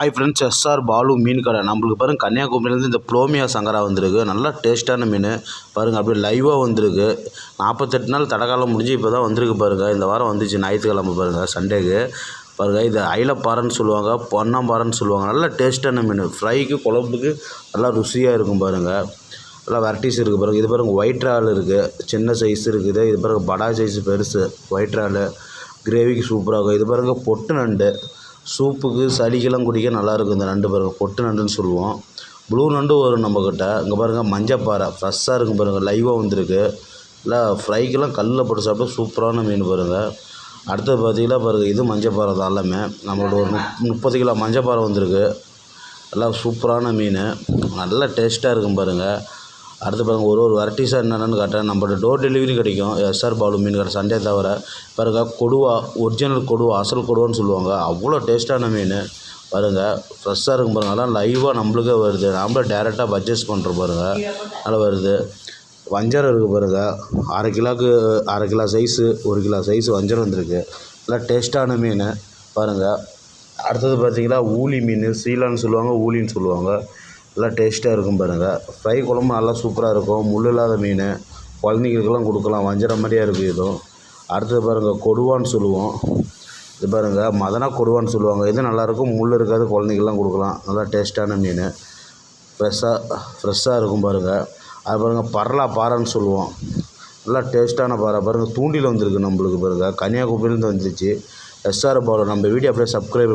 Hi friends SR Balu மீன் கடை. நம்மளுக்கு பாருங்கள் கன்னியாகுமரியிலேருந்து இந்த ப்ளோமியா சங்கரா வந்திருக்கு. நல்லா டேஸ்ட்டான மீன். பாருங்கள் அப்படியே லைவாக வந்திருக்கு. நாற்பத்தெட்டு நாள் தடகாலம் முடிஞ்சு இப்போ தான் வந்திருக்கு பாருங்கள் இந்த வாரம் வந்துச்சு ஞாயிற்றுக்கிழமை பாருங்கள் சண்டேக்கு பாருங்கள் இது ஐலப்பாறைன்னு சொல்லுவாங்க பொன்னாம்பாறைன்னு சொல்லுவாங்க. நல்லா டேஸ்ட்டான மீன். ஃப்ரைக்கு குழம்புக்கு நல்லா ருசியாக இருக்கும் பாருங்கள் நல்லா வெரைட்டிஸ் இருக்குது பாருங்கள் இது பாருங்கள் ஒயிட் இறால் இருக்குது சின்ன சைஸ் இருக்குது. இது பாருங்கள் படா சைஸ் பெருசு. ஒயிட் இறால் கிரேவிக்கு சூப்பராக இருக்கும். இது பாருங்கள் பொட்டு நண்டு. சூப்புக்கு சளிக்கெல்லாம் குடிக்க நல்லாயிருக்கும். இந்த நண்டு பாருங்கள் பொட்டு நண்டுன்னு சொல்லுவோம். ப்ளூ நண்டு வரும் நம்மக்கிட்ட இங்கே பாருங்கள் மஞ்சப்பாறை ஃப்ரெஷ்ஷாக இருக்கும் பாருங்கள் லைவாக வந்திருக்கு. இல்லை ஃப்ரைக்கெல்லாம் கல்லில் போட்டு சாப்பிட்டா சூப்பரான மீன் பாருங்கள் அடுத்தது பார்த்தீங்கன்னா பாருங்கள் இது மஞ்சப்பாறை தான் எல்லாமே. நம்மளோட ஒரு முப்பது கிலோ மஞ்சப்பாறை வந்திருக்கு. நல்லா சூப்பரான மீன். நல்லா டேஸ்ட்டாக இருக்கும் பாருங்கள் அடுத்து பாருங்கள் ஒரு ஒரு வெரைட்டிஸாக என்னென்னு காட்டுறேன் நம்மள்ட்ட டோர் டெலிவரி கிடைக்கும். எஸ்ஆர் பாலு மீன் கடை சண்டே தவிர பாருங்க கொடுவா ஒரிஜினல் கொடுவா அசல் கொடுவான்னு சொல்லுவாங்க. அவ்வளோ டேஸ்ட்டான மீன். பாருங்கள் ஃப்ரெஷ்ஷாக இருக்கும் பாருங்கள் அதெல்லாம் லைவாக நம்மளுக்கே வருது. நாமளே டேரெக்டாக பர்ச்சேஸ் பண்ணுறோம் பாருங்கள் நல்லா வருது. வஞ்சரம் இருக்குது பாருங்கள் அரை கிலோக்கு அரை கிலோ சைஸு ஒரு கிலோ சைஸ் வஞ்சரம் வந்திருக்கு. நல்லா டேஸ்ட்டான மீன். பாருங்கள் அடுத்தது பார்த்திங்கன்னா ஊலி மீன். சீலான்னு சொல்லுவாங்க ஊளின்னு சொல்லுவாங்க. நல்லா டேஸ்ட்டாக இருக்கும் பாருங்கள் ஃப்ரை குழம்பு நல்லா சூப்பராக இருக்கும். முள் இல்லாத மீன். குழந்தைங்களுக்கெல்லாம் கொடுக்கலாம். வஞ்சிர மாதிரியே இருக்கும் இதுவும் அடுத்தது பாருங்கள் கொடுவான்னு சொல்லுவோம். இது பாருங்கள் மதனா கொடுவான்னு சொல்லுவாங்க. இது நல்லாயிருக்கும் முள் இருக்காது குழந்தைங்கலாம் கொடுக்கலாம். நல்லா டேஸ்ட்டான மீன். ஃப்ரெஷ்ஷாக ஃப்ரெஷ்ஷாக இருக்கும் பாருங்கள் அது பாருங்கள் பரலா பாறைன்னு சொல்லுவோம். நல்லா டேஸ்ட்டான பாறை. பாருங்கள் தூண்டில் வந்திருக்கு நம்மளுக்கு பாருங்கள் கன்னியாகுமரியிலேருந்து வந்துருச்சு. எஸ்ஆர் பாலு. நம்ம வீடியோ அப்படியே சப்ஸ்கிரைப்